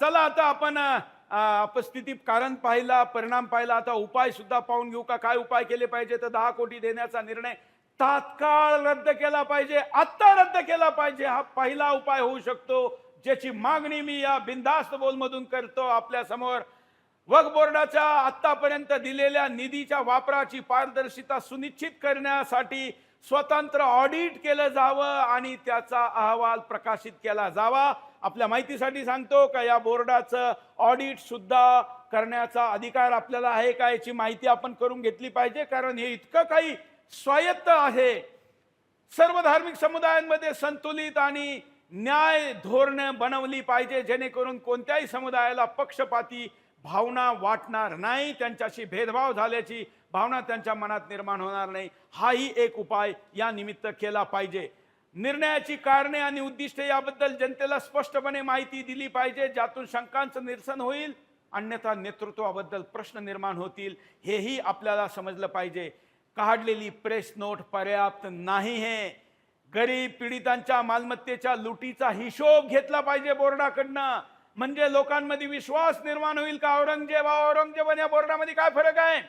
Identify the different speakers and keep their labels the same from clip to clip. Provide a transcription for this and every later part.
Speaker 1: चला आता आपण अपस्थिती कारण पाहिला परिणाम पाहिला. आता उपाय सुद्धा पाहून घेऊ का? काय उपाय केले पाहिजे? तर दहा कोटी देण्याचा निर्णय तात्काळ रद्द केला पाहिजे. आत्ता रद्द केला पाहिजे. हा पहिला उपाय होऊ शकतो. ज्याची मागणी मी या बिनधास्त बोलमधून करतो आपल्यासमोर. वक्फ बोर्डाच्या आतापर्यंत दिलेल्या निधीच्या वापराची पारदर्शिता सुनिश्चित करण्यासाठी स्वतंत्र ऑडिट केलं जावं आणि त्याचा अहवाल प्रकाशित केला जावा. आपल्या माहितीसाठी सांगतो का या बोर्डाचं ऑडिटसुद्धा करण्याचा अधिकार आपल्याला आहे का याची माहिती आपण करून घेतली पाहिजे. कारण हे इतकं काही स्वायत्त आहे. सर्व धार्मिक समुदायांमध्ये संतुलित आणि न्याय धोरणं बनवली पाहिजे जेणेकरून कोणत्याही समुदायाला पक्षपाती भावना वाटणार नाही. त्यांच्याशी भेदभाव झाल्याची भावना त्यांच्या मनात निर्माण होणार नाही. हाही एक उपाय या निमित्त केला पाहिजे. निर्णयाची कारणे आणि उद्दिष्टे याबद्दल जनतेला स्पष्टपणे माहिती दिली पाहिजे ज्यातून शंकांचं निरसन होईल अन्यथा नेतृत्वाबद्दल प्रश्न निर्माण होतील हेही आपल्याला समजलं पाहिजे. काढलेली प्रेस नोट पर्याप्त नाही हे. गरीब पीडितांच्या मालमत्तेच्या लुटीचा हिशोब घेतला पाहिजे बोर्डाकडनं. म्हणजे लोकांमध्ये विश्वास निर्माण होईल का? औरंगजेब औरंगजेब आणि या बोर्डामध्ये काय फरक आहे?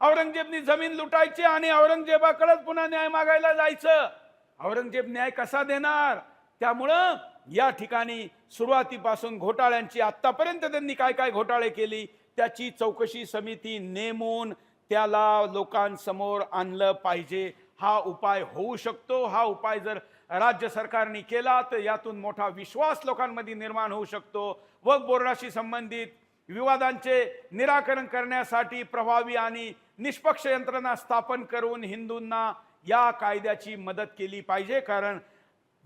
Speaker 1: औरंगजेबनी जमीन लुटायची आणि औरंगजेबाकडेच पुन्हा न्याय मागायला जायचं. औरंगजेब न्याय कसा देणार? त्यामुळं या ठिकाणी सुरुवातीपासून घोटाळ्यांची आतापर्यंत त्यांनी काय काय घोटाळे केली त्याची चौकशी समिती नेमून त्याला लोकांसमोर आणलं पाहिजे. हा उपाय होऊ शकतो. हा उपाय जर राज्य सरकारने केला तर यातून मोठा विश्वास लोकांमध्ये निर्माण होऊ शकतो. व बोर्डाशी संबंधित विवादांचे निराकरण करण्यासाठी प्रभावी आणि निष्पक्ष यंत्रणा स्थापन करून हिंदूंना या कायद्याची मदत केली पाहिजे. कारण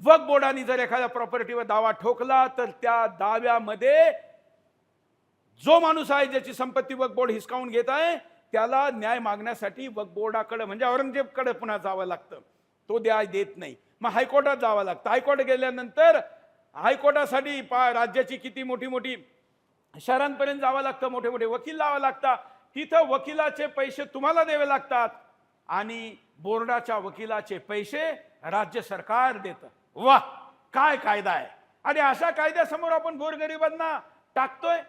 Speaker 1: वक्फ बोर्डाने जर एखाद्या प्रॉपर्टीवर दावा ठोकला तर त्या दाव्यामध्ये जो माणूस आहे ज्याची संपत्ती वक्फ बोर्ड हिसकावून घेत आहे त्याला न्याय मागण्यासाठी वक्फ बोर्डाकडे म्हणजे औरंगजेबकडे पुन्हा जावं लागतं. तो द्याय देत नाही. मग हायकोर्टात जावं लागतं. हायकोर्ट गेल्यानंतर हायकोर्टासाठी पा राज्याची किती मोठी मोठी शहरांपर्यंत जावं लागतं मोठे मोठे वकील लावा लागतात. तिथं वकिलाचे पैसे तुम्हाला द्यावे लागतात. आणि बोर्डाच्या वकिलाचे पैसे राज्य सरकार देतं. वा काय कायदा आहे? आणि अशा कायद्यासमोर आपण गोरगरिबांना टाकतोय?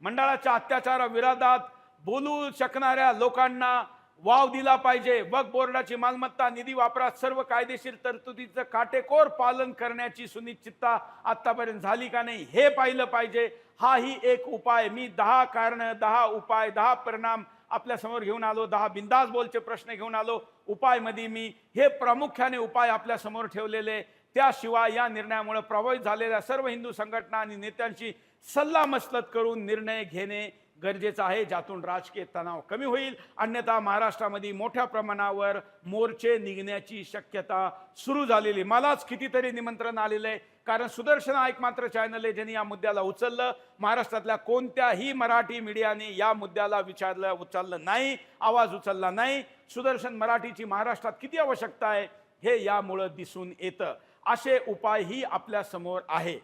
Speaker 1: मंडळाच्या अत्याचाराविरोधात बोलू शकणाऱ्या लोकांना वाव दिला पाहिजे. वक बोर्डाची मालमत्ता निधी वापरात सर्व कायदेशीर तरतुदीचं काटेकोर पालन करण्याची सुनिश्चितता आतापर्यंत झाली का नाही हे पाहिलं पाहिजे. हाही एक उपाय. मी दहा कारण दहा उपाय दहा परिणाम आपल्यासमोर घेऊन आलो दहा बिंदास बोलचे प्रश्न घेऊन आलो. उपायमध्ये मी हे प्रामुख्याने उपाय आपल्यासमोर ठेवलेले. त्याशिवाय या निर्णयामुळे प्रभावित झालेल्या सर्व हिंदू संघटना आणि नेत्यांशी सल्ला मसलत करून निर्णय घेणे गरजेचं आहे ज्यातून राजकीय तणाव कमी होईल. अन्यथा महाराष्ट्रामध्ये मोठ्या प्रमाणावर मोर्चे निघण्याची शक्यता सुरू झालेली. मलाच कितीतरी निमंत्रण आलेलं आहे कारण सुदर्शन एक मात्र चॅनल आहे ज्यांनी या मुद्द्याला उचललं. महाराष्ट्रातल्या कोणत्याही मराठी मीडियाने या मुद्द्याला विचारलं उचललं नाही आवाज उचलला नाही. सुदर्शन मराठीची महाराष्ट्रात किती आवश्यकता आहे हे यामुळं दिसून येतं. असे उपायही आपल्यासमोर आहे.